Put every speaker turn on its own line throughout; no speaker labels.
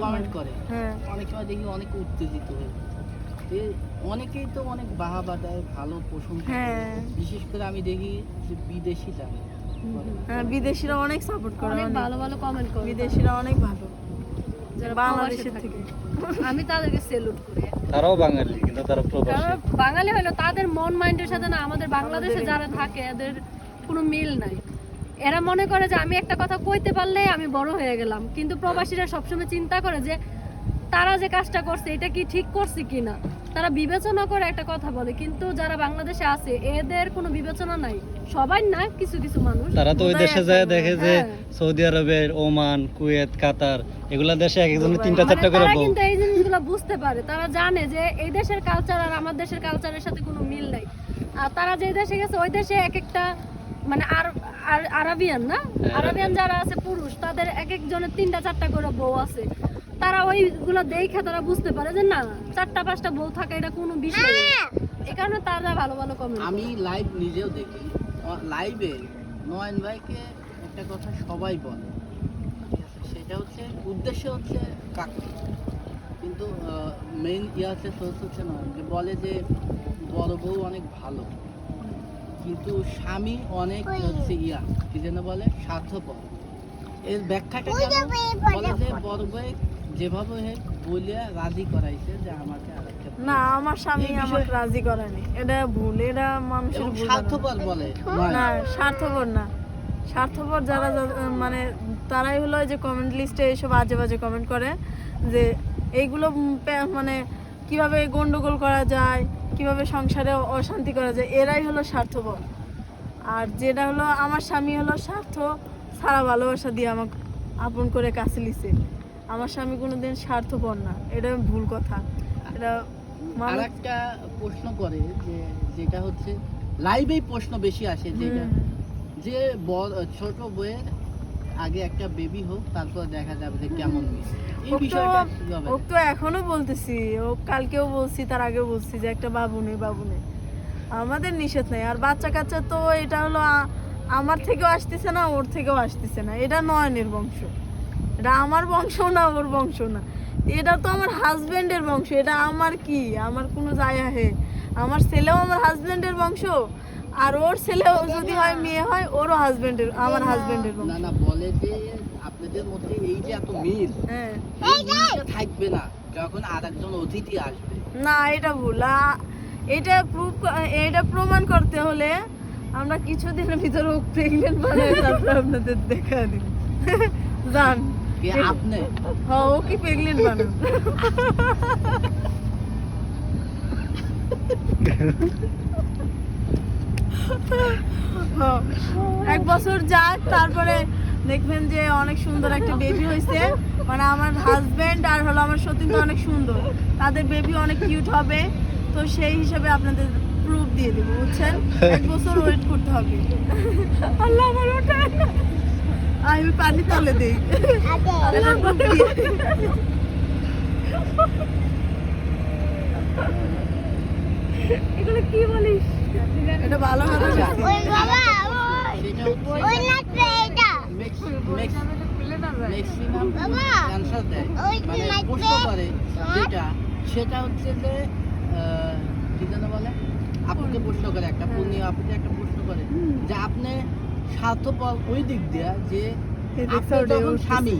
Comment
করে
করে।
হ্যাঁ।
অনেক সময় দেখি অনেক উত্তেজিত হয়ে অনেকেই তো অনেক বাহাবা দেয় ভালো প্রশংসা
হ্যাঁ।
বিশেষ করে আমি দেখি যে বিদেশিরা।
হ্যাঁ বিদেশিরা অনেক সাপোর্ট করে
অনেক
অনেক।
ভালো ভালো কমেন্ট করে।
বিদেশিরা অনেক ভালো।
যারা
বাংলাদেশের থেকে।
আমি তাদেরকে সেলুট করি।
তারাও বাঙালি কিন্তু তারা প্রবাসী।
বাঙালি হলো তাদের মন মাইন্ডের সাথে না আমাদের বাংলাদেশে যারা থাকে এদের কোনো মিল নাই। এরা মনে করে যে আমি একটা কথা কইতে পারলে আমি বড় হয়ে গেলাম। কিন্তু প্রবাসীরা সবসময় চিন্তা করে যে তারা যে কাজটা করছে এটা কি ঠিক করছে কিনা? তারা বিবেচনা করে একটা কথা বলে কিন্তু যারা বাংলাদেশে আছে এদের কোনো বিবেচনা নাই। সবাই না কিছু কিছু মানুষ।
তারা তো ওই দেশে যায় দেখে যে
হ্যাঁ।
সৌদি আরবের ওমান কুয়েত কাতার এগুলা দেশে এক একজনের তিনটা
মানে
চারটা করে বউ।
কিন্তু এই জিনিসগুলো বুঝতে পারে। তারা জানে যে এই দেশের কালচার আর আমার দেশের কালচারের সাথে কোনো মিল নাই। আর তারা যে দেশে গেছে ওই দেশে এক একটা মানে আর আর- আরাবিয়ান না? আরাবিয়ান যারা আছে পুরুষ তাদের এক একজনের তিনটা চারটা করে বউ আছে। তারা ওইগুলো দেখে তারা বুঝতে পারে যে না চারটা পাঁচটা বউ থাকে এটা কোনো বিষয় না। এই কারণে তারা ভালো ভালো কমেন্ট
আমি লাইভ নিজেও দেখি। লাইভে নয়ন ভাইকে একটা কথা সবাই বলে। সেটা হচ্ছে উদ্দেশ্য হচ্ছে কাকে কিন্তু মেইন ইয়ে হচ্ছে সোর্স হচ্ছে না যে বলে যে বড় বউ অনেক ভালো। কিন্তু স্বামী অনেক হচ্ছে ইয়া কি যেন বলে স্বার্থপর। এর ব্যাখ্যাটা কেন বলে যে বড় বউ যেভাবে হোক বলে রাজি করাইছে যে আমাকে
না আমার স্বামী আমাকে রাজি করেনি। এটা ভুল এটা মানুষের ভুল
স্বার্থপর বলে
না স্বার্থপর না। স্বার্থপর যারা মানে তারাই হলো যে কমেন্ট লিস্টে এসব বাজে বাজে কমেন্ট করে যে এইগুলো মানে কীভাবে গন্ডগোল করা যায় কীভাবে সংসারে অশান্তি করা যায় এরাই হলো স্বার্থপর। আর যেটা হলো আমার স্বামী হলো স্বার্থ সারা ভালোবাসা দিয়ে আমাকে আপন করে কাছে লিছে আমার স্বামী কোনোদিন স্বার্থপর না এটা ভুল কথা। এটা
আর একটা প্রশ্ন করে যে যেটা হচ্ছে লাইভেই প্রশ্ন বেশি আসে যেটা যে বড় ছোট বইয়ের আগে একটা বেবি হোক তারপর দেখা যাবে যে কেমন এই
ও তো
বিষয়টা
ও তো এখনও বলতেছি ও কালকেও বলছি তার আগেও বলছি যে একটা বাবু নেই বাবু নেই। আমাদের নিষেধ নেই আর বাচ্চা কাচ্চা তো এটা হলো আমার থেকেও আসতেছে না ওর থেকেও আসতেছে না। এটা নয়নের বংশ। এটা আমার বংশ না ওর বংশ না। এটা তো আমার হাজবেন্ডের বংশ এটা আমার কি? আমার কোনো যায় হে আমার ছেলেও আমার হাজবেন্ডের বংশ আর ওর ছেলেও যদি হয় মেয়ে হয় ওরও হাজবেন্ডের আমার হাজবেন্ডের
না না বলে যে আপনাদের মধ্যে এই যে এত মিল
হ্যাঁ।
থাকবে না যখন আর একজন অতিথি আসবে।
না এটা ভুল। এটা প্রুফ এটা প্রমাণ করতে হলে আমরা কিছুদিনের ভিতরে প্রেগনেন্ট বানাই তারপর আপনাদের দেখা দিন জান।
কে আপনি?
হ্যাঁ ও কি প্রেগনেন্ট বানান হ্যাঁ, এক বছর যাক তারপরে দেখবেন যে অনেক সুন্দর একটা বেবি হয়েছে মানে আমার হাজবেন্ড আর হলো আমার সতীন তো অনেক সুন্দর। তাদের বেবি অনেক কিউট হবে। তো সেই হিসাবে আপনাদের প্রুফ দিয়ে দেবো বুঝছেন? এক বছর ওয়েট করতে হবে। আল্লাহ আমার ওটা। আমি পানি তলে দিই।
এগুলো কি বলিস?
এটা ভালো।
সেটা হচ্ছে দেয় মানে সেটা হচ্ছে যে আহ, কি যেন বলে? আপুকে প্রশ্ন করে একটা পূর্ণিমা আপুকে একটা প্রশ্ন করে। যে আপনি স্বার্থপর ওই দিক দিয়া যে যখন স্বামী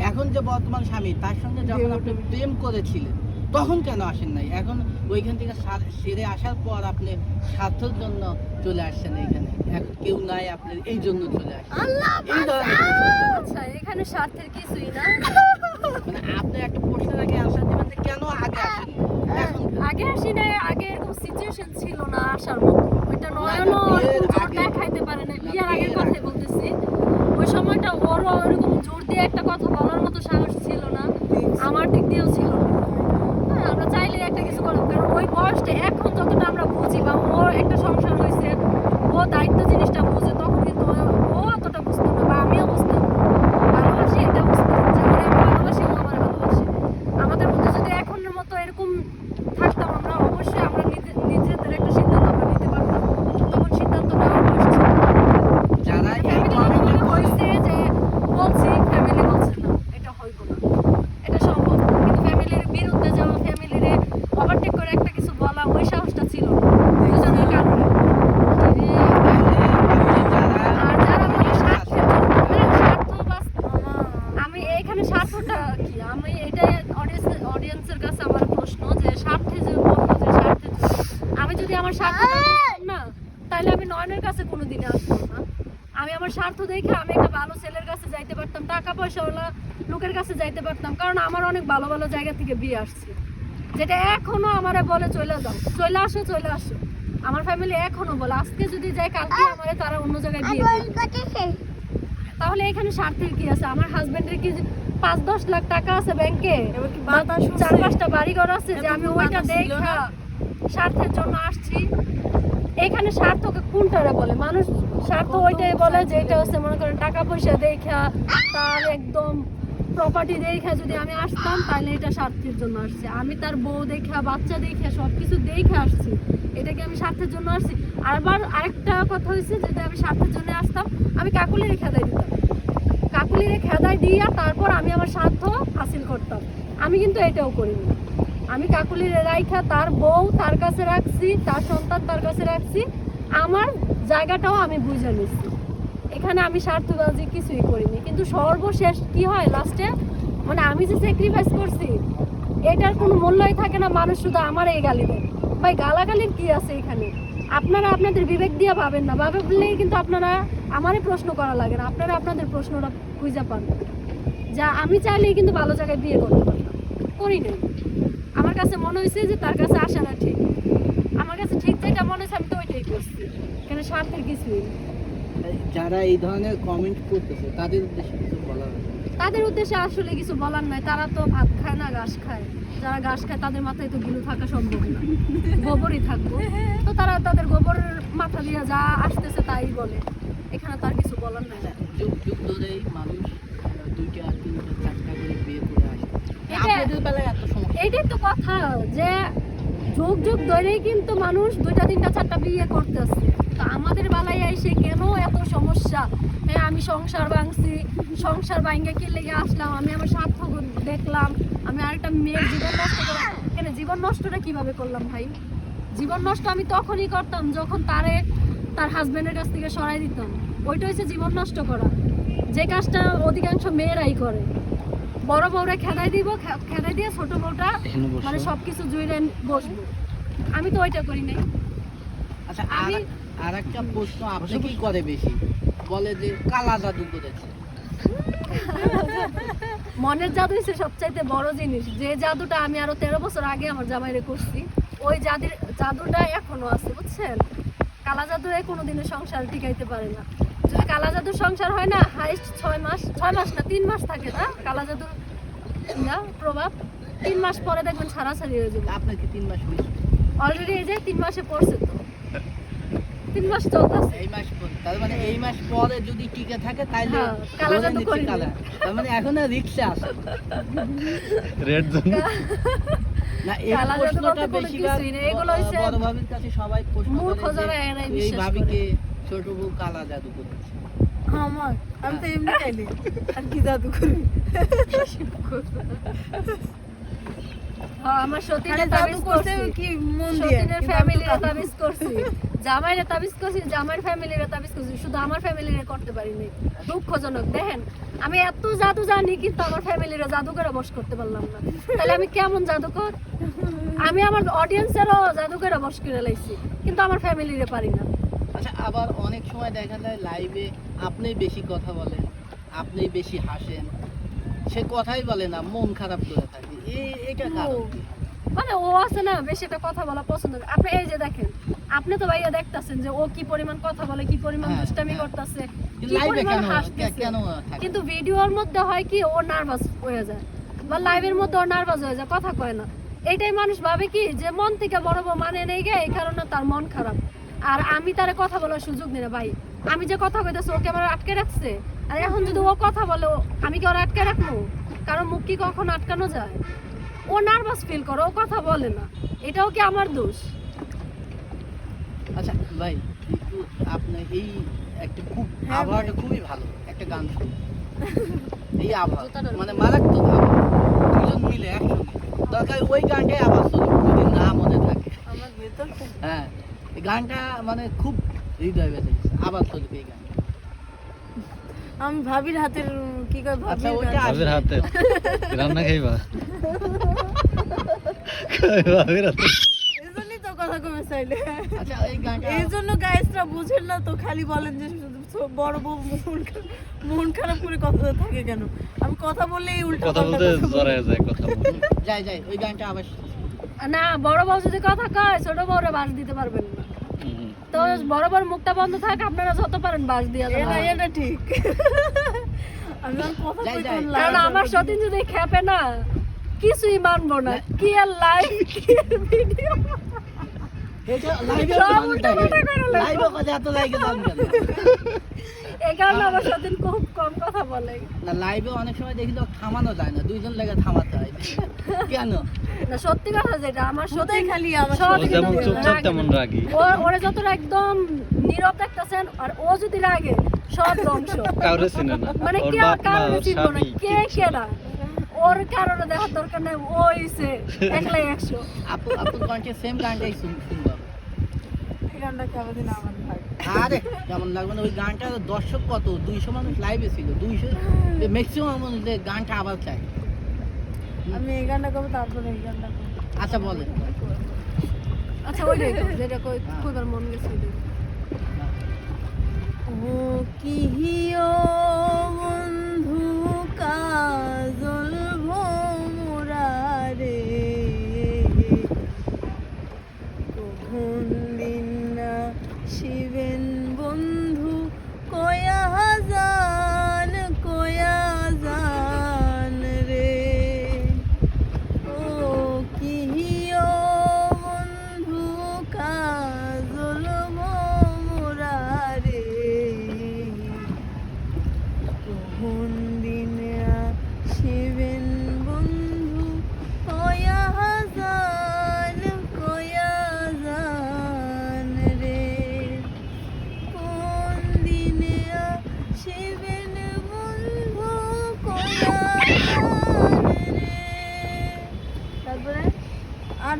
এখন যে বর্তমান স্বামী তার সঙ্গে যখন আপনি প্রেম করেছিলেন তখন কেন আসেন নাই? এখন ওইখান থেকে সেরে আসার পর আপনি স্বার্থের জন্য চলে আসছেন এইখানে। এখন কেউ নাই আপনার এই জন্য চলে আসছেন। এই ধরনের
আচ্ছা এখানে স্বার্থের কিছুই না।
মানে আপনি একটা প্রশ্নের আগে আনসার দিবেন কেন আগে আসেন? এখন
আগে আসি না আগে এরকম সিচুয়েশন ছিল না আসার মতো। ওইটা নয়নও
বিয়ের
ওরকম জোর
আগে।
দেখাইতে পারে না
না,
বিয়ের আগের কথাই বলতেছি। ওই সময়টা ওরও ওরকম জোর দিয়ে একটা কথা বলার মতো সাহস ছিল না। আমার দিক দিয়েও ছিল না হ্যাঁ আমরা চাইলে একটা কিছু করব কারণ ওই বয়সটা এখন যতটা আমরা বুঝি বা ওর একটা সংসার হয়েছে ও দায়িত্ব জিনিসটা বুঝে তখন কিন্তু ও- ও অতটা বুঝতো না বা আমিও বুঝতাম না। ভালোবাসি এটা বুঝতাম যে ওরে আমি ভালোবাসি ও আমার ভালোবাসে আমাদের মধ্যে যদি এখনের মতো এরকম থাকতাম আমরা অবশ্যই আমরা নিজে- নিজেদের একটা সিদ্ধান্ত আমরা নিতে পারতাম তখন সিদ্ধান্ত নেওয়ার বয়স ছিল না।
যারা এই
ফ্যামিলি
কমেন্টটা করে
হয়েছে যে বলছি ফ্যামিলি বলছে না এটা হইব না এখানে স্বার্থটা কি আমি এটা অডিয়েন্স অডিয়েন্সের কাছে আমার প্রশ্ন যে স্বার্থে যে বলব যে স্বার্থে আমি যদি আমার স্বার্থ না তাহলে আমি নয়নের কাছে কোনোদিনই আসতাম না। আমি আমার স্বার্থ দেখে আমি একটা ভালো ছেলের কাছে যাইতে পারতাম টাকা পয়সাওয়ালা লোকের কাছে যাইতে পারতাম কারণ আমার অনেক ভালো ভালো জায়গা থেকে বিয়ে আসছে। যেটা এখনও আমারে বলে চলে যাও চলে আসো চলে আসো। আমার ফ্যামিলি এখনও বলে আজকে যদি যাই কালকে আমারে তারা অন্য জায়গায় বিয়ে তাহলে এখানে স্বার্থের কি আছে? আমার হাজবেন্ডের কি পাঁচ দশ লাখ টাকা আছে ব্যাংকে চার? পাঁচটা বাড়ি ঘর আছে যে আমি ওইটা দেখা? স্বার্থের জন্য আসছি। এখানে স্বার্থকে কোনটারে বলে? মানুষ স্বার্থ ওইটাই বলে যে এটা হচ্ছে মনে করেন টাকা পয়সা দেখা তার একদম প্রপার্টি দেখা যদি আমি আসতাম তাহলে এটা স্বার্থের জন্য আসছে। আমি তার বউ দেখা বাচ্চা দেখা সব কিছু দেখে আসছি। এটাকে আমি স্বার্থের জন্য আসছি। আবার আরেকটা কথা হয়েছে যদি আমি স্বার্থের জন্য আসতাম আমি কাকুলি রেখে দেয় দিতাম। কাকুলিরে খেদাই দিয়া তারপর আমি আমার স্বার্থ হাসিল করতাম। আমি কিন্তু এটাও করিনি। আমি কাকুলিরে রাইখা, তার বউ তার কাছে রাখছি, তার সন্তান তার কাছে রাখছি। আমার জায়গাটাও আমি বুঝে নিচ্ছি। এখানে আমি স্বার্থবাজি কিছুই করিনি। কিন্তু সর্বশেষ কি হয় লাস্টে মানে আমি যে স্যাক্রিফাইস করছি, এটার কোনো মূল্যই থাকে না, মানুষ শুধু আমার এই গালি দেয়। ভাই, গালাগালির কি আছে এখানে? আপনারা আপনাদের বিবেক দিয়ে পাবেন না। ভাবে বললেই কিন্তু আপনারা আমারই প্রশ্ন করা লাগে না। আপনারা আপনাদের প্রশ্নটা খুঁজে পান যা আমি চাইলেই কিন্তু ভালো জায়গায় বিয়ে করতে পারতাম। করি নাই। আমার কাছে মনে হয়েছে যে তার কাছে আসাটা ঠিক। আমার কাছে ঠিক যেটা মনে হয়েছে আমি তো ওইটাই করছি। এখানে স্বার্থের কিছুই নেই।
যারা এই ধরনের কমেন্ট করতেছে তাদের উদ্দেশ্যে কিছু বলা হবে
তাদের উদ্দেশ্যে আসলে কিছু বলার নাই। তারা তো ভাত খায় না ঘাস খায়। যারা ঘাস খায় তাদের মাথায় তো গিলু থাকা সম্ভব না। গোবরই থাকব। তো তারা তাদের গোবর মাথা দিয়ে যা আসতেছে তাই বলে। এখানে তার কিছু বলার নাই।
যুগ যুগ ধরেই মানুষ দুইটা তিনটা চারটা করে বিয়ে করে আসে। আপনাদের বেলায় এত
এইটাই তো কথা যে যুগ যুগ ধরেই কিন্তু মানুষ দুইটা, তিনটা, চারটা বিয়ে করতেছে। তো আমাদের বেলায় এসে কেন এত সমস্যা? হ্যাঁ আমি সংসার ভাঙছি, সংসার ভাঙ্গে কি লেগে আসলাম? আমি আমার স্বার্থ দেখলাম, আমি আরেকটা মেয়ের জীবন নষ্ট করলাম কেন জীবন নষ্টটা কীভাবে করলাম ভাই? জীবন নষ্ট আমি তখনই করতাম যখন তারে, তার হাজব্যান্ডের কাছ থেকে সরাই দিতাম। ওইটা হচ্ছে জীবন নষ্ট করা। যে কাজটা অধিকাংশ মেয়েরাই করে। বড় বউরা খেদাই দিব খেদাই দিয়ে ছোট বউটা। মানে সবকিছু জুড়ে বসবো। আমি তো ওইটা করি নাই।
আচ্ছা আর
আমি-
আর একটা প্রশ্ন আপনি কি করে বেশি? বলে যে কালা জাদু করেছে।
মনের জাদু হচ্ছে সবচাইতে বড় জিনিস। যে জাদুটা আমি আরও তেরো বছর আগে আমার জামাইরে করছি ওই জাদুর জাদুটা এখনও আছে বুঝছেন? কালা জাদু কোনোদিনও সংসার টিকাইতে পারে না। যদি কালা জাদুর সংসার হয় না হাইস্ট ছয় মাস ছয় মাস না তিন মাস থাকে না? কালা জাদুর ইয়া, প্রভাব। তিন মাস পরে দেখবেন ছাড়াছাড়ি হয়ে যাবে।
আপনার কি তিন মাস
অলরেডি এই যে তিন মাসে পড়ছে তো। তিন মাস চলতেছে।
এই মাস পর তার মানে এই মাস পরে যদি টিকে থাকে তাহলে
হ্যাঁ, কালা জাদু
নিচ্ছি তার মানে এখন রিক্সা আছে।
রেড জোন
না এই প্রশ্নটা বেশি কাছে সবাই প্রশ্ন
মূর্খ
করে
যারা এরাই
এই
বিশ্বাস
ভাবিকে ছোট বউ কালা জাদু করেছে।
আমার? আমি তো এমনি খাইলি আর কি জাদু করি?
হ্যাঁ, আমার সতীনের তাবিজ
করতে
করছি।
কি মন দিয়ে?
সতীনের ফ্যামিলির তাবিজ করছি। জামাইরে তাবিজ করছি জামাইয়ের ফ্যামিলির তাবিজ করছি। শুধু আমার ফ্যামিলির করতে পারিনি। দুঃখজনক দেখেন। আমি এত জাদু জানি কিন্তু আমার ফ্যামিলির জাদু করে বস করতে পারলাম না। তাহলে আমি কেমন জাদুকর আমি আমার অডিয়েন্সেরও জাদু করে বস করে লাইছি কিন্তু আমার ফ্যামিলিরে পারি না।
আচ্ছা আবার অনেক সময় দেখা যায় লাইভে আপনি বেশি কথা বলেন আপনি বেশি হাসেন সে কথাই বলে না মন খারাপ করে থাকে। এই এটা কারণ?
মানে ও আছে না বেশি একটা কথা বলা পছন্দ করে। আপনি এই যে দেখেন আপনি তো ভাইয়া দেখতাছেন যে ও কি পরিমাণ কথা বলে কি পরিমাণ
হ্যাঁ,
দুষ্টামি
হ্যাঁ।
করতেছে কি
লাইভে
পরিমাণ
কেন
হাসতেছে।
কেন থাকে?
কিন্তু ভিডিওর মধ্যে হয় কি ও নার্ভাস হয়ে যায়। বা লাইভের মধ্যে ও নার্ভাস হয়ে যায় কথা কয় না। এইটাই মানুষ ভাবে কি যে মন থেকে বড় বউ মানে নেই গে এই কারণে তার মন খারাপ। আর আমি তারে কথা বলার সুযোগ দিই না ভাই। আমি যে কথা কইতেছি ওকে আমার আটকে রাখছে। আর এখন যদি ও কথা বলে আমি কি ওর আটকে রাখব? কারণ মুখ কি কখন আটকানো যায়? ও নার্ভাস ফিল করে ও কথা বলে না। এটাও কি আমার দোষ?
আচ্ছা ভাই একটু আপনি এই একটা খুব
হ্যাঁ
আবহাওয়াটা খুবই ভালো একটা গান শুনুন। এই আবহাওয়া মানে মারাত্মক আবহাওয়া। দুজন মিলে একসঙ্গে। দরকার ওই গানটাই আবার যদি না মনে থাকে। হ্যাঁ। এই গানটা মানে খুব হৃদয় বেঁধে গেছে আবার শুনুন এই গানটা।
আমি ভাবির হাতের কি কয়
আচ্ছা,
ভাবির
ওইটা
ভাবির হাতে রান্না খাইবা? ভাবির হাতে
এজন্যই তো কথা কমে চাইলে।
আচ্ছা এই গানটা
এই জন্য গাইসরা বুঝেন না তো খালি বলেন যে বড় বউ মন মন খারাপ করে কথা থাকে কেন? আমি কথা বললেই উল্টো
কথা বলতে জড়ায় যায় কথা
যাই যাই ওই গানটা আবার
না বড় বউ যদি কথা কয় ছোট বউরে বাস দিতে পারবেন না। তো বরাবর মুখটা বন্ধ থাক আপনারা যত পারেন বাস দিয়ে
এটা এটা ঠিক।
কারণ
না।
আমার সতীন যদি খেপে না কিছুই মানবো না। কি আর লাইভ কি ভিডিও
লাইভে কথা এত লাইকে দাম
এই কারণে আমার সতীন খুব কম কথা বলে?
না লাইভে অনেক সময় দেখি তো থামানো যায় না দুইজন লেগে থামাতে হয়। কেন?
না সত্যি কথা যেটা আমার
সদাই
সতীন
খালি আমার
সব
যেমন চুপচাপ তেমন রাগি।
ও- ওরে একদম নীরব দেখতেছেন আর ও যদি রাগে সব ধ্বংস।
কাউরে চিনে না।
মানে
ওর
কে
ওর
চিনবো না কে কে না ওর কারণে দেখার দরকার নাই ও একলাই একশো।
আপু আপু কণ্ঠে সেম গানটাই শুনব।
এই গানটা কেমন দিন আমার লাগে
আরে কেমন লাগবে না? ওই গানটা দর্শক কত? দুইশো মানুষ লাইভে ছিল। দুইশো ম্যাক্সিমাম মানুষ গানটা আবার চাই।
আমি এই গানটা করব তারপরে এই গানটা
আচ্ছা বলে
আচ্ছা ওইটাই যেটা কই খুদার মন গেছে।
ও কিহিও বন্ধু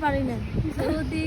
পারি না
যদি